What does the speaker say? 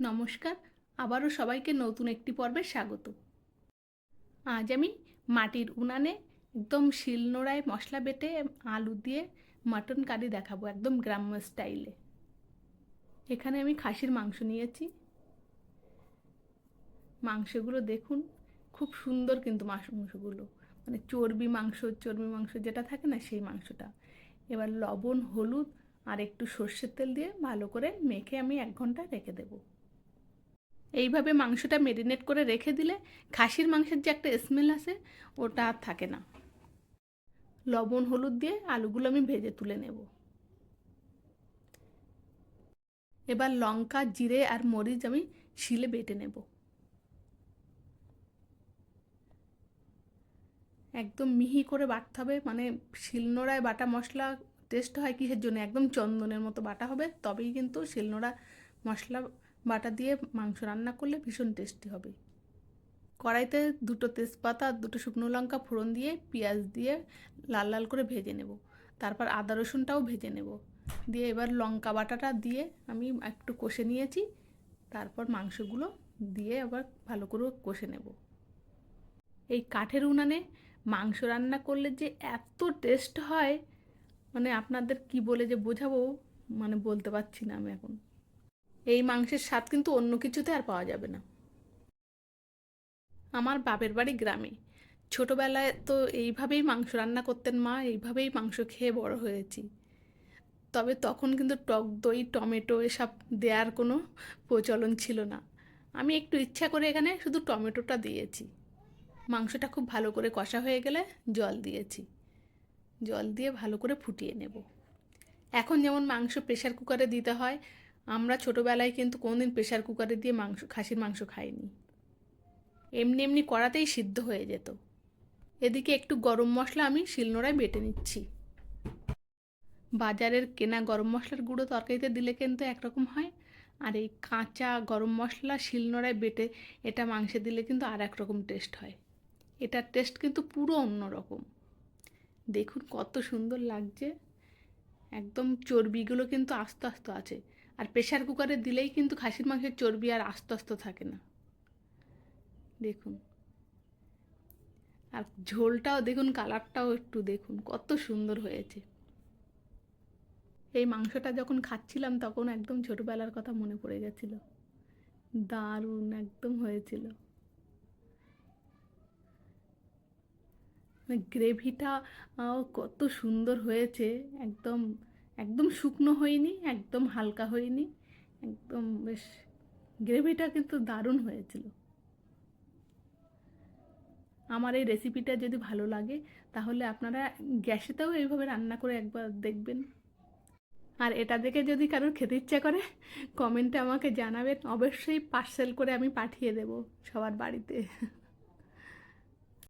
নমস্কার, আবারও সবাইকে নতুন একটি পর্বে স্বাগত। আজ আমি মাটির উনানে একদম শিলনোড়ায় মশলা বেটে আলু দিয়ে মাটন কারি দেখাবো একদম গ্রাম্য স্টাইলে। এখানে আমি খাসির মাংস নিয়েছি। মাংসগুলো দেখুন, খুব সুন্দর কিন্তু মাংসগুলো। মানে চর্বি মাংস চর্বি মাংস যেটা থাকে না সেই মাংসটা। এবার লবণ, হলুদ আর একটু সর্ষের তেল দিয়ে ভালো করে মেখে আমি এক ঘণ্টা রেখে দেবো। এইভাবে মাংসটা মেরিনেট করে রেখে দিলে খাসির মাংসের যে একটা স্মেল আসে, ওটা আর থাকে না। লবণ, হলুদ দিয়ে আলুগুলো আমি ভেজে তুলে নেব। এবার লঙ্কা, জিরে আর মরিচ আমি শিলে বেটে নেব। একদম মিহি করে বাটতে হবে মানে শিলনোড়ায় বাটা মশলা টেস্ট হয় কিসের জন্য? একদম চন্দনের মতো বাটা হবে, তবেই কিন্তু শিলনোড়া মশলা বাটা দিয়ে মাংস রান্না করলে ভীষণ টেস্টি হবে। কড়াইতে দুটো তেজপাতা আর দুটো শুকনো লঙ্কা ফোড়ন দিয়ে, পেঁয়াজ দিয়ে লাল লাল করে ভেজে নেব। তারপর আদা রসুনটাও ভেজে নেব। দিয়ে এবার লঙ্কা বাটাটা দিয়ে আমি একটু কষে নিয়েছি। তারপর মাংসগুলো দিয়ে আবার ভালো করে কষে নেব। এই কাঠের উনানে মাংস রান্না করলে যে এত টেস্ট হয় মানে আপনাদের কি বলে যে বোঝাবো মানে বলতে পারছি না আমি এখন। এই মাংসের স্বাদ কিন্তু অন্য কিছুতে আর পাওয়া যাবে না। আমার বাপের বাড়ি গ্রামে। ছোটোবেলায় তো এইভাবেই মাংস রান্না করতেন মা, এইভাবেই মাংস খেয়ে বড় হয়েছি। তবে তখন কিন্তু টক দই, টমেটো এসব দেওয়ার কোনো প্রচলন ছিল না। আমি একটু ইচ্ছা করে এখানে শুধু টমেটোটা দিয়েছি। মাংসটা খুব ভালো করে কষা হয়ে গেলে জল দিয়েছি। জল দিয়ে ভালো করে ফুটিয়ে নেব। এখন যেমন মাংস প্রেশার কুকারে দিতে হয় আমরা ছোটোবেলায় কিন্তু কোনোদিন প্রেশার কুকারে দিয়ে মাংস, খাসির মাংস খাইনি। এমনি এমনি কড়াতেই সিদ্ধ হয়ে যেত। এদিকে একটু গরম মশলা আমি শিলনোড়ায় বেটে নিচ্ছি। বাজারের কেনা গরম মশলার গুঁড়ো তরকারিতে দিলে কিন্তু একরকম হয়। আর এই কাঁচা গরম মশলা শিলনোড়ায় বেটে এটা মাংসে দিলে কিন্তু আর এক রকম টেস্ট হয়। এটার টেস্ট কিন্তু পুরো অন্য রকম। দেখুন কত সুন্দর লাগছে। একদম চর্বিগুলো কিন্তু আস্তে আস্তে আছে। আর প্রেশার কুকারে দিলেই কিন্তু খাসির মাংসের চর্বি আর আস্ত আস্ত থাকে না। দেখুন। আর ঝোলটাও দেখুন কালারটাও একটু দেখুন, কত সুন্দর হয়েছে। এই মাংসটা যখন খাচ্ছিলাম তখন একদম ছোটোবেলার কথা মনে পড়ে গেছিল। দারুণ একদম হয়েছিল। গ্রেভিটা কত সুন্দর হয়েছে, একদম একদম শুকনো হয়নি, একদম হালকা হয়নি, একদম বেশ গ্রেভিটা কিন্তু দারুণ হয়েছিল। আমার এই রেসিপিটা যদি ভালো লাগে, তাহলে আপনারা গ্যাসেতেও এইভাবে রান্না করে একবার দেখবেন। আর এটা দেখে যদি কারোর খেতে ইচ্ছা করে কমেন্টে আমাকে জানাবেন। অবশ্যই পার্সেল করে আমি পাঠিয়ে দেব সবার বাড়িতে।